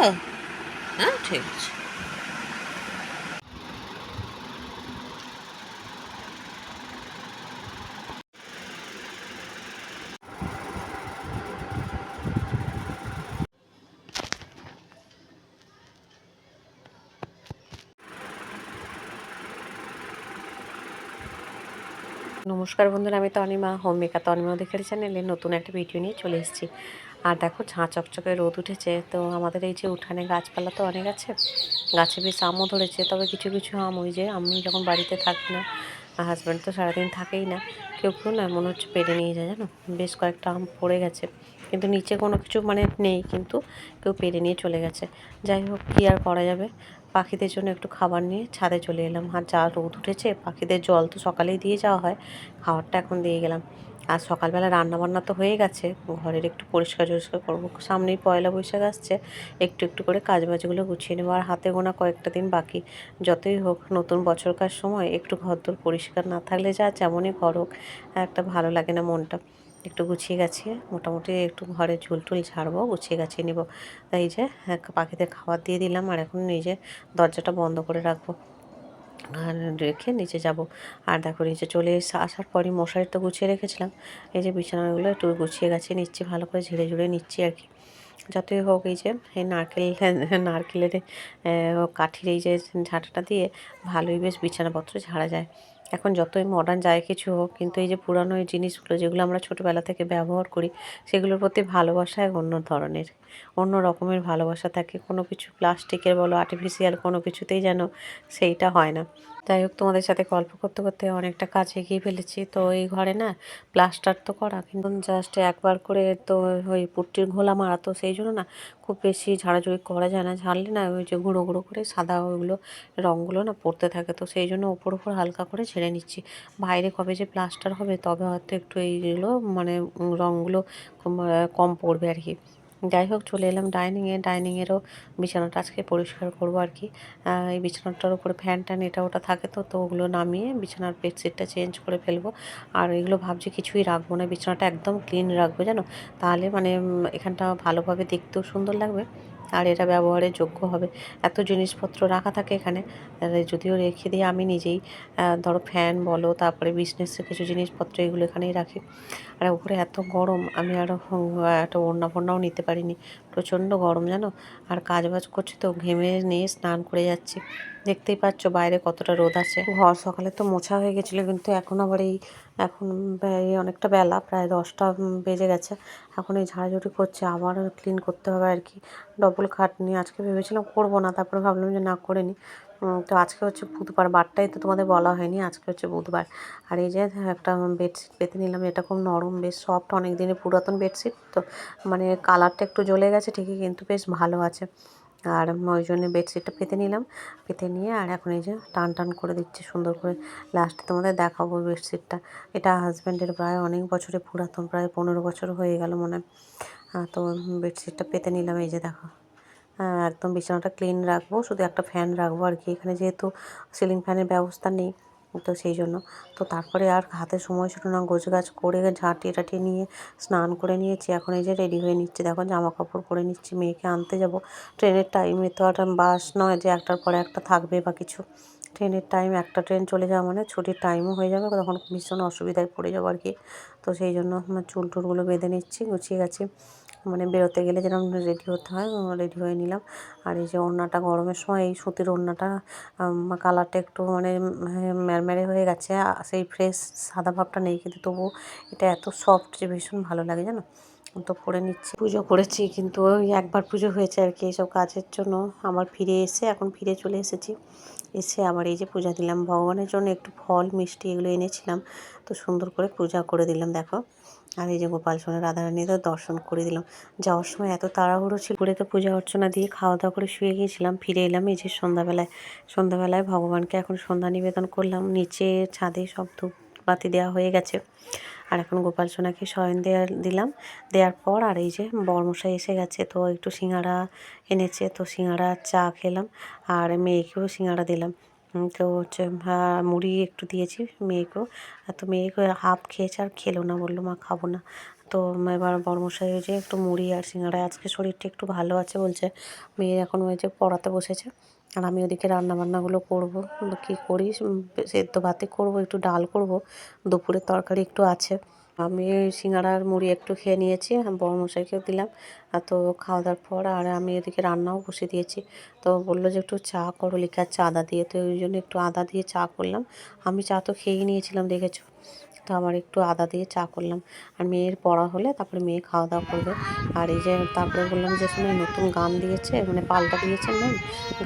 হ্যাঁ ঠিক আছে। নমস্কার বন্ধুরা, আমি তনিমা, হোম মেকার তনিমা দেখের চ্যানেলে নতুন একটা ভিডিও নিয়ে চলে এসেছি। আর দেখো ঝাঁ চকচকে রোদ উঠেছে, তো আমাদের এই যে উঠানে গাছপালা তো অনেক আছে, গাছে বেশ আমও ধরেছে, তবে কিছু কিছু আম ওই যে আমি যখন বাড়িতে থাকি না হাজব্যান্ড তো সারাদিন থাকেই না, কেউ কেউ না, মনে হচ্ছে পেরে নিয়ে যায় জানো? বেশ কয়েকটা আম পড়ে গেছে, কিন্তু নিচে কোনো কিছু মানে নেই, কিন্তু কেউ পেরে নিয়ে চলে গেছে। যাই হোক, কী আর করা যাবে? পাখিদের জন্য একটু খাবার নিয়ে ছাদে চলে এলাম। আর যা রোদ উঠেছে, পাখিদের জল তো সকালেই দিয়ে যাওয়া হয়, খাবারটা এখন দিয়ে গেলাম। আর সকালবেলা রান্না বান্না তো হয়ে গেছে। ঘরের একটু পরিষ্কার টরিষ্কার করব। সামনেই পয়লা বৈশাখ আসছে। একটু একটু করে কাজ বাজগুলো গুছিয়ে নেব। আর হাতে গোনা কয়েকটা দিন বাকি। যতই হোক, নতুন বছরকার সময় একটু ঘরদোর পরিষ্কার না থাকলে যা যেমনই ঘর হোক, একটা ভালো লাগে না মনটা। একটু গুছিয়ে গাছিয়ে, মোটামুটি একটু ঘরে ঝুল টুল ঝাড়বো, গুছিয়ে গাছিয়ে নেব। তাই যে পাখিদের খাবার দিয়ে দিলাম। আর এখন নিজে দরজাটা বন্ধ করে রাখব। আর রেখে নিচে যাব। আর দেখো নিচে চলে এসে আসার পরই মশারি তো গুছিয়ে রেখেছিলাম। এই যে বিছানাগুলো একটু গুছিয়ে গাছিয়ে নিচ্ছি, ভালো করে ঝেড়ে ঝুড়ে নিচ্ছি আর কি। যতই হোক এই যে, এই নারকেল, নারকেলের কাঠির এই যে ঝাঁটাটা দিয়ে ভালোই বেশ বিছানাপত্র ঝাড়া যায়। এখন যতই মডার্ন যায় কিছু হোক, কিন্তু এই যে পুরানো এই জিনিসগুলো যেগুলো আমরা ছোটোবেলা থেকে ব্যবহার করি, সেগুলোর প্রতি ভালোবাসা এক অন্য ধরনের। অন্য রকমের ভালোবাসা থাকে। কোনো কিছু প্লাস্টিকের বলো আর্টিফিশিয়াল কোনো কিছুতেই যেন সেইটা হয় না। যাই হোক, তোমাদের সাথে গল্প করতে করতে অনেকটা কাজ এগিয়ে ফেলেছি। তো এই ঘরে না প্লাস্টার তো করা, কিন্তু জাস্ট একবার করে তো ওই পুট্টির ঘোলা মারা, তো সেই জন্য না খুব বেশি ঝাড়াঝুড়ি করা যায় না। ঝাড়লে না ওই যে গুঁড়ো গুঁড়ো করে সাদা ওইগুলো রঙগুলো না পড়তে থাকে। তো সেই জন্য ওপর ওপর হালকা করে ছেড়ে নিচ্ছি। বাইরে কবে যে প্লাস্টার হবে তবে হয়তো একটু এইগুলো মানে রঙগুলো কম কম পড়বে আর কি। যাই হোক চলে এলাম ডাইনিংয়ে ডাইনিংয়েরও বিছানাটা আজকে পরিষ্কার করব আর কি। এই বিছানাটার উপরে ফ্যান ট্যান এটা ওটা থাকে তো তো ওগুলো নামিয়ে বিছানার বেডশিটটা চেঞ্জ করে ফেলব। আর এগুলো ভাবছি কিছুই রাখব না, বিছানাটা একদম ক্লিন রাখব, জানো? তাহলে মানে এখানটা ভালোভাবে দেখতেও সুন্দর লাগবে। আর এটা ব্যবহারের যোগ্য হবে। এত জিনিসপত্র রাখা থাকে এখানে। যদিও রেখে দিয়ে আমি নিজেই ধরো ফ্যান বলো, তারপরে বিজনেসের কিছু জিনিসপত্র এগুলো এখানেই রাখি। আর উপরে এত গরম, আমি আরও একটা ওড়না ফোড়নাও নিতে পারিনি। প্রচণ্ড গরম জানো? আর কাজ বাজ করছি তো, ঘেমে নিয়ে স্নান করে যাচ্ছি। দেখতেই পাচ্ছ বাইরে কতটা রোদ আছে। ঘর সকালে তো মোছা হয়ে গেছিল, কিন্তু এখন আবার এই, এখন এই অনেকটা বেলা, প্রায় দশটা বেজে গেছে। এখন এই ঝাড়াঝুড়ি করছে, আবার ক্লিন করতে হবে আর কি। ডবল খাটনি, আজকে ভেবেছিলাম করব না, তারপরে ভাবলাম যে না করে নিই তো আজকে হচ্ছে বুধবার বারটাই তো তোমাদের বলা হয়নি, আজকে হচ্ছে বুধবার। আর এই যে একটা বেডশিট পেতে নিলাম, এটা খুব নরম, বেশ সফট অনেক দিনের পুরাতন বেডশিট তো মানে কালারটা একটু জ্বলে গেছে ঠিকই, কিন্তু বেশ ভালো আছে। আর ওই জন্য বেডশিটটা পেতে নিলাম। পেতে নিয়ে আর এখন এই যে টান টান করে দিচ্ছি, সুন্দর করে লাস্টে তোমাদের দেখাবো বেডশিটটা। এটা হাজব্যান্ডের প্রায় অনেক বছরে পুরাতন, প্রায় পনেরো বছর হয়ে গেল মনে হয়। তো বেডশিটটা পেতে নিলাম, এই যে দেখো। একদম বিছানাটা ক্লিন রাখব, শুধু একটা ফ্যান রাখব আর কি। এখানে যেহেতু সিলিং ফ্যানের ব্যবস্থা নেই তো সেই জন্য। তো তারপরে আর হাতে সময় ছিল না গোছ গাছ করে ঝাঁটিয়ে টাটিয়ে নিয়ে স্নান করে নিয়েছি। এখন এই যে রেডি হয়ে নিচ্ছি। দেখো জামা কাপড় পরে নিচ্ছি, মেয়েকে আনতে যাব। ট্রেনের টাইমে তো আর বাস নয় যে একটার পরে একটা থাকবে বা কিছু। ট্রেনের টাইম একটা ট্রেন চলে যাওয়া মানে ছুটির টাইমও হয়ে যাবে, তখন ভীষণ অসুবিধায় পড়ে যাব আর কি। তো সেই জন্য আমার চুল টুলগুলো বেঁধে নিচ্ছি, গুছিয়ে গেছি। মানে বেরোতে গেলে যেরকম রেডি হতে হয় রেডি হয়ে নিলাম। আর এই যে ওড়নাটা গরমের সময়, এই সুতির ওড়নাটা কালারটা একটু মানে ম্যারম্যারে হয়ে গেছে সেই ফ্রেশ সাদা ভাবটা নেই, কিন্তু তবু এটা এত সফট যে ভীষণ ভালো লাগে, জানো? তো করে নিচ্ছি। পুজো করেছি, কিন্তু ওই একবার পুজো হয়েছে আর কি, এইসব কাজের জন্য আবার ফিরে এসে, এখন ফিরে চলে এসেছি। এসে আবার এই যে পূজা দিলাম, ভগবানের জন্য একটু ফল, মিষ্টি এগুলো এনেছিলাম, তো সুন্দর করে পূজা করে দিলাম, দেখো। আর এই যে গোপাল সোনা রাধারানীদের দর্শন করে দিলাম। যাওয়ার সময় এত তাড়াহুড়ো ছিল করে তো পূজা অর্চনা দিয়ে খাওয়া দাওয়া করে শুয়ে গিয়েছিলাম, ফিরে এলাম এই যে সন্ধ্যাবেলায়। সন্ধ্যাবেলায় ভগবানকে এখন সন্ধ্যা নিবেদন করলাম, নিচে ছাদে সব ধূপ বাতি দেওয়া হয়ে গেছে। আর এখন গোপাল সোনাকে শয়ন দেওয়া দিলাম। দেওয়ার পর আর এই যে বর্মশাই এসে গেছে, তো একটু সিঙ্গাড়া এনেছে, তো সিঙ্গাড়া চা খেলাম। আর মেয়েকেও সিঙ্গাড়া দিলাম। তো হচ্ছে মুড়ি একটু দিয়েছি মেয়েকেও। তো মেয়েকে হাফ খেয়েছে আর খেলো না, বলল, মা, খাব না। তো এবার বর্মশাই যে একটু মুড়ি আর সিঙ্গাড়া আজকে শরীরটা একটু ভালো আছে বলছে। মেয়ে এখন ওই যে পড়াতে বসেছে। আর আমি ওদিকে রান্নাবান্নাগুলো করব। কী করি সেদ্ধ ভাতে করব, একটু ডাল করব। দুপুরের তরকারি একটু আছে। আমি সিঙ্গাড়ার মুড়ি একটু খেয়ে নিয়েছি বড় মশাইকেও দিলাম। আর তো খাওয়া দাওয়ার পর আর আমি এদিকে রান্নাও বসে দিয়েছি। তো বলল যে একটু চা করো, লিখে চা আদা দিয়ে। তো ওই জন্য একটু আদা দিয়ে চা করলাম। আমি চা তো খেয়েই নিয়েছিলাম, দেখেছ? তো আমার একটু আদা দিয়ে চা করলাম। আর মেয়ের পড়া হলে তারপরে মেয়ে খাওয়া দাওয়া করবে। আর এই যে তারপরে বললাম যে শুনে নতুন গান দিয়েছে মানে পাল্টা দিয়েছে ম্যাম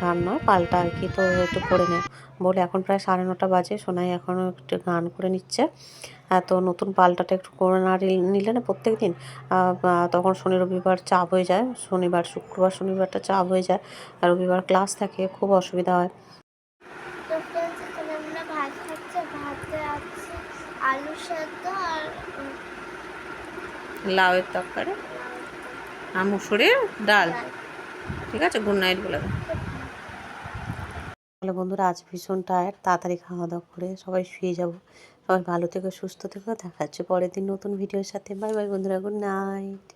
গান নয়, পাল্টা আর কি, তো একটু করে নে বলে এখন প্রায় সাড়ে নটা বাজে, সোনাই এখনও একটু গান করে নিচ্ছে। তো নতুন পাল্টাটা একটু করে না নিলে না প্রত্যেক দিন তখন শনি রবিবার চাপ হয়ে যায়, শনিবার, শুক্রবার, শনিবারটা চাপ হয়ে যায়। আর রবিবার ক্লাস থাকে, খুব অসুবিধা হয়। ভাত ভাতে আলু সেদ্ধ আর লাউয়ের তরকারি আর মুসুরের ডাল। ঠিক আছে গুড নাইট বলে দাও। তাহলে বন্ধুরা আজ ভীষণ টায়ার তাড়াতাড়ি খাওয়া দাওয়া করে সবাই শুয়ে যাব। সবাই ভালো থেকে সুস্থ থেকো দেখা হচ্ছে পরের দিন নতুন ভিডিওর সাথে। বাই বাই বন্ধুরা গুড নাইট।